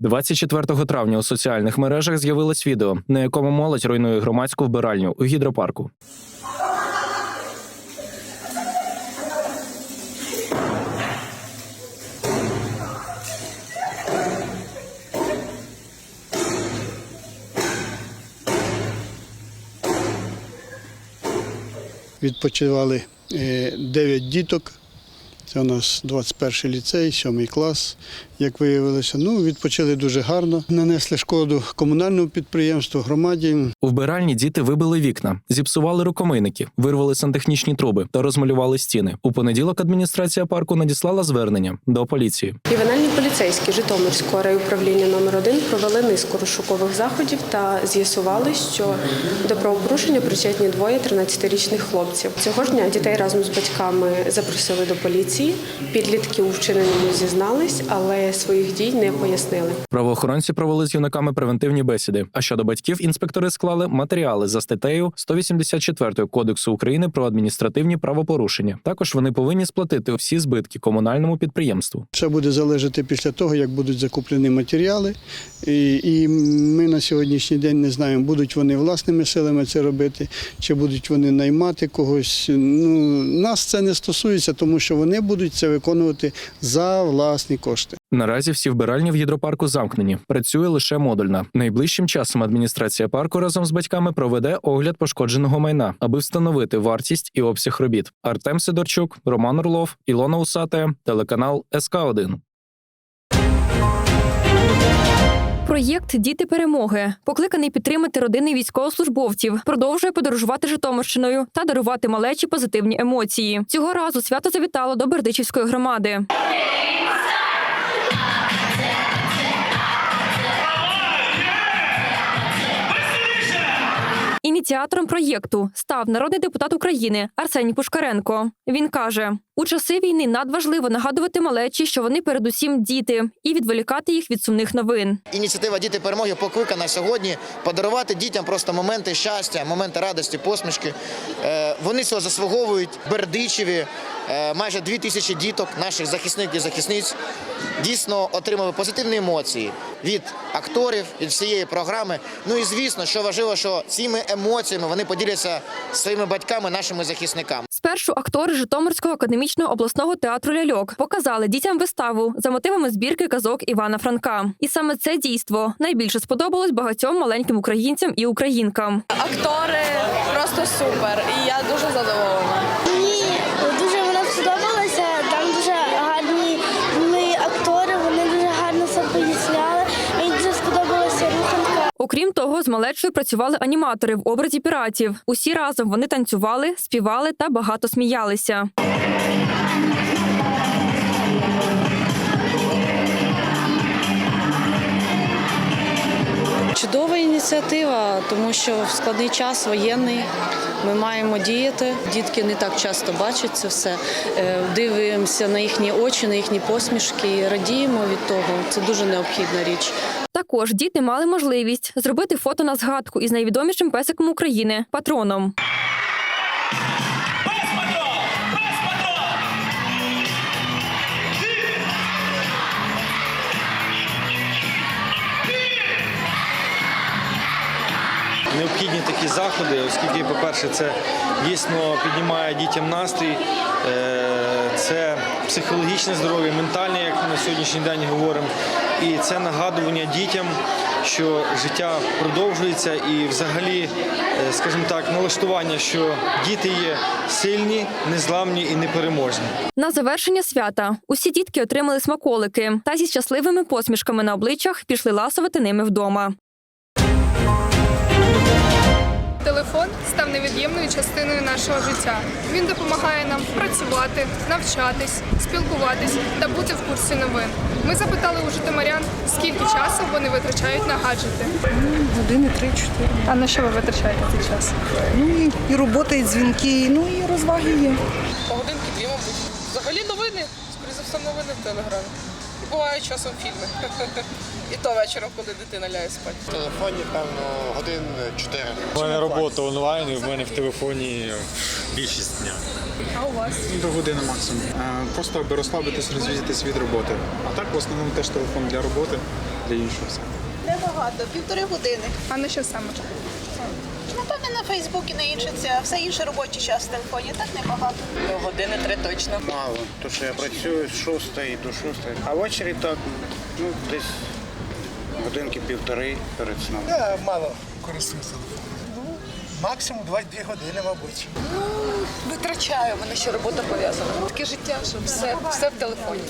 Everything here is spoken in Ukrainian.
24 травня у соціальних мережах з'явилось відео, на якому молодь руйнує громадську вбиральню у гідропарку. Відпочивали 9 діток. Це у нас 21 ліцей, 7 клас, як виявилося. Ну, відпочили дуже гарно. Нанесли шкоду комунальному підприємству, громаді. У вбиральні діти вибили вікна, зіпсували рукомийники, вирвали сантехнічні труби та розмалювали стіни. У понеділок адміністрація парку надіслала звернення до поліції. Ювенальні поліцейські Житомирського райуправління номер 1 провели низку розшукових заходів та з'ясували, що до правопорушення причетні двоє 13-річних хлопців. Цього ж дня дітей разом з батьками запросили до поліції. Підлітки у вчиненому зізнались, але своїх дій не пояснили. Правоохоронці провели з юнаками превентивні бесіди. А щодо батьків, інспектори склали матеріали за статтею 184 Кодексу України про адміністративні правопорушення. Також вони повинні сплатити всі збитки комунальному підприємству. Все буде залежати після того, як будуть закуплені матеріали. І, і ми на сьогоднішній день не знаємо, будуть вони власними силами це робити, чи будуть вони наймати когось. Ну, нас це не стосується, тому що вони будуть це виконувати за власні кошти. Наразі всі вбиральні в гідропарку замкнені. Працює лише модульна. Найближчим часом адміністрація парку разом з батьками проведе огляд пошкодженого майна, аби встановити вартість і обсяг робіт. Артем Сидорчук, Роман Орлов, Ілона Усате, телеканал СК 1 Проєкт Діти перемоги покликаний підтримати родини військовослужбовців, продовжує подорожувати Житомирщиною та дарувати малечі позитивні емоції. Цього разу свято завітало до Бердичівської громади. Ініціатором проєкту став народний депутат України Арсеній Пушкаренко. Він каже: у часи війни надважливо нагадувати малечі, що вони передусім діти, і відволікати їх від сумних новин. Ініціатива Діти перемоги покликана сьогодні подарувати дітям просто моменти щастя, моменти радості, посмішки. Е, Вони цього заслуговують Бердичеві. Е, Майже дві тисячі діток, наших захисників і захисниць, дійсно отримали позитивні емоції від акторів, від всієї програми. Ну і звісно, що важливо, що цими емоціями вони поділяться своїми батьками, нашими захисниками. Спершу актори Житомирського академічного обласного театру ляльок показали дітям виставу за мотивами збірки казок Івана Франка. І саме це дійство найбільше сподобалось багатьом маленьким українцям і українкам. Актори просто супер, і я дуже задоволена. Мені дуже вона сподобалася. Там дуже гарні були актори, вони дуже гарно все поясняли. Мені дуже сподобалася руханка. Окрім того, з малечою працювали аніматори в образі піратів. Усі разом вони танцювали, співали та багато сміялися. Чудова ініціатива, тому що в складний час воєнний ми маємо діяти. Дітки не так часто бачать це все. Е, Дивимося на їхні очі, на їхні посмішки, радіємо від того. Це дуже необхідна річ. Також діти мали можливість зробити фото на згадку із найвідомішим песиком України патроном. необхідні такі заходи, оскільки, по-перше, це дійсно піднімає дітям настрій, е, це психологічне здоров'я, ментальне, як ми на сьогоднішній день говоримо, і це нагадування дітям, що життя продовжується, і взагалі, е, скажімо так, налаштування, що діти є сильні, незламні і непереможні. На завершення свята усі дітки отримали смаколики та зі щасливими посмішками на обличчях пішли ласувати ними вдома. Телефон став невід'ємною частиною нашого життя. Він допомагає нам працювати, навчатись, спілкуватись та бути в курсі новин. Ми запитали у житомирян, скільки часу вони витрачають на гаджети. Години три-чотири. А на що ви витрачаєте цей час? Ну і, робота, і дзвінки, ну і розваги є. Годинки дві, мабуть. Взагалі новини, скоріше за все, новини в телеграмі. І бувають часом фільми. І то вечором, коли дитина ляє спати. В телефоні, певно, годин 4. У мене робота онлайн, і в мене в телефоні більшість дня. А у вас? До години максимум. Е, Просто аби розслабитись, розвіятись від роботи. А так в основному теж телефон для роботи, для іншого все. Небагато, півтори години. А на що саме? Напевне, на Фейсбуці, на інше це все інше робочий час в телефоні. Так небагато. Ну, години три точно. Мало, тому що я працюю з 6 до 6, а ввечері так, ну, десь годинки півтори перед сном. Я мало користуюся телефоном. Максимум 2-2 години, мабуть. Витрачаю, в мене ще робота пов'язана. Таке життя, що все, все в телефоні.